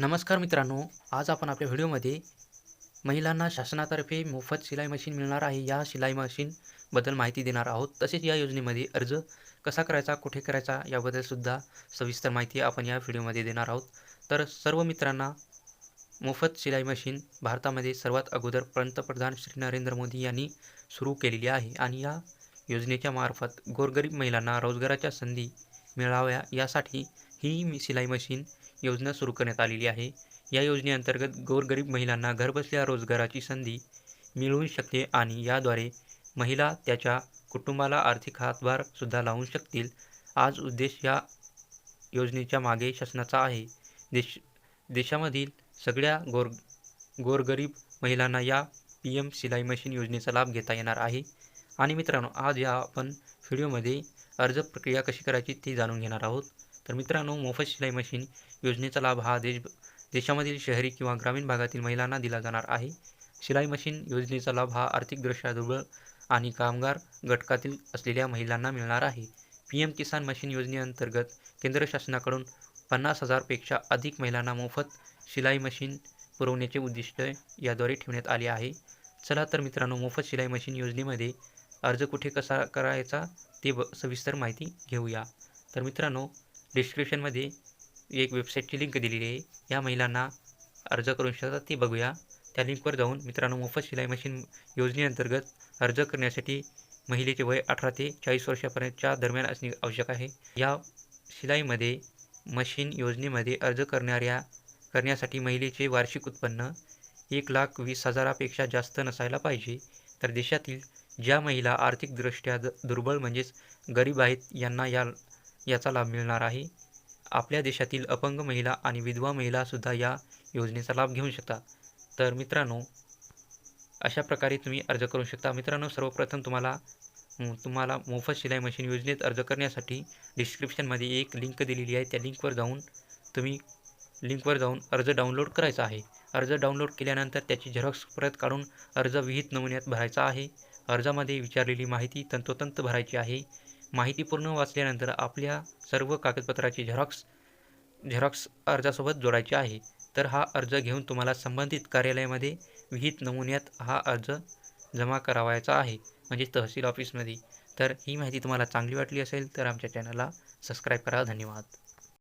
नमस्कार मित्रांनो आज आपण आपल्या व्हिडिओमध्ये महिलांना शासनातर्फे मोफत शिलाई मशीन मिळणार आहे. या शिलाई मशीनबद्दल माहिती देणार आहोत. तसेच या योजनेमध्ये अर्ज कसा करायचा कुठे करायचा याबद्दलसुद्धा सविस्तर माहिती आपण या व्हिडिओमध्ये देणार आहोत. तर सर्व मित्रांना मोफत शिलाई मशीन भारतामध्ये सर्वात अगोदर पंतप्रधान श्री नरेंद्र मोदी यांनी सुरू केलेली आहे आणि या योजनेच्या मार्फत गोरगरीब महिलांना रोजगाराच्या संधी मिळाव्या. यासाठी ही मी शिलाई मशीन योजना सुरू करण्यात आलेली आहे. या योजनेअंतर्गत गोरगरीब महिलांना घरबसल्या रोजगाराची संधी मिळू शकते आणि याद्वारे महिला त्याच्या कुटुंबाला आर्थिक हातभारसुद्धा लावू शकतील. आज उद्देश या योजनेच्या मागे शासनाचा आहे. देश देशामधील सगळ्या गोर गोरगरीब महिलांना या पी एम सिलाई मशीन योजनेचा लाभ घेता येणार आहे. आणि मित्रांनो आज या आपण व्हिडिओमध्ये अर्ज प्रक्रिया कशी करायची ती जाणून घेणार आहोत. तर मित्रांनो मोफत शिलाई मशीन योजनेचा लाभ हा देश देशामधील शहरी किंवा ग्रामीण भागातील महिलांना दिला जाणार आहे. शिलाई मशीन योजनेचा लाभ हा आर्थिकदृष्ट्या दुर्बळ आणि कामगार घटकातील असलेल्या महिलांना मिळणार आहे. पी एम किसान मशीन योजनेअंतर्गत केंद्र शासनाकडून पन्नास हजारपेक्षा अधिक महिलांना मोफत शिलाई मशीन पुरवण्याचे उद्दिष्ट याद्वारे ठेवण्यात आले आहे. चला तर मित्रांनो मोफत शिलाई मशीन योजनेमध्ये अर्ज कुठे कसा करायचा ते ब सविस्तर माहिती घेऊया. तर मित्रांनो डिस्क्रिप्शनमध्ये एक वेबसाईटची लिंक दिलेली आहे. या महिलांना अर्ज करू शकतात ती बघूया. त्या लिंकवर जाऊन मित्रांनो मोफत शिलाई मशीन योजनेअंतर्गत अर्ज करण्यासाठी महिलेचे वय अठरा ते चाळीस वर्षापर्यंतच्या दरम्यान असणे आवश्यक आहे. या शिलाईमध्ये मशीन योजनेमध्ये अर्ज करणाऱ्या करण्यासाठी महिलेचे वार्षिक उत्पन्न एक लाख वीस हजारापेक्षा जास्त नसायला पाहिजे. तर देशातील ज्या महिला आर्थिकदृष्ट्या द दुर्बळ म्हणजेच गरीब आहेत यांना या याचा लाभ मिळणार आहे. आपल्या देशातील अपंग महिला आणि विधवा महिलासुद्धा या योजनेचा लाभ घेऊ शकता तर मित्रांनो अशा प्रकारे तुम्ही अर्ज करू शकता. मित्रांनो सर्वप्रथम तुम्हाला तुम्हाला मोफत शिलाई मशीन योजनेत अर्ज करण्यासाठी डिस्क्रिप्शनमध्ये एक लिंक दिलेली आहे. त्या लिंकवर जाऊन तुम्ही लिंकवर जाऊन अर्ज डाउनलोड करायचा आहे. अर्ज डाउनलोड केल्यानंतर त्याची झेरॉक्स परत काढून अर्ज विहित नमुन्यात भरायचा आहे. अर्जामध्ये विचारलेली माहिती तंतोतंत भरायची आहे. माहिती पूर्ण वाचल्यानंतर आपल्या सर्व कागदपत्राची झेरॉक्स झेरॉक्स अर्जासोबत जोडायची आहे. तर हा अर्ज घेऊन तुम्हाला संबंधित कार्यालयामध्ये विहित नमुन्यात हा अर्ज जमा करावायचा आहे म्हणजे तहसील ऑफिसमध्ये. तर ही माहिती तुम्हाला चांगली वाटली असेल तर आमच्या चॅनलला सबस्क्राईब करा. धन्यवाद.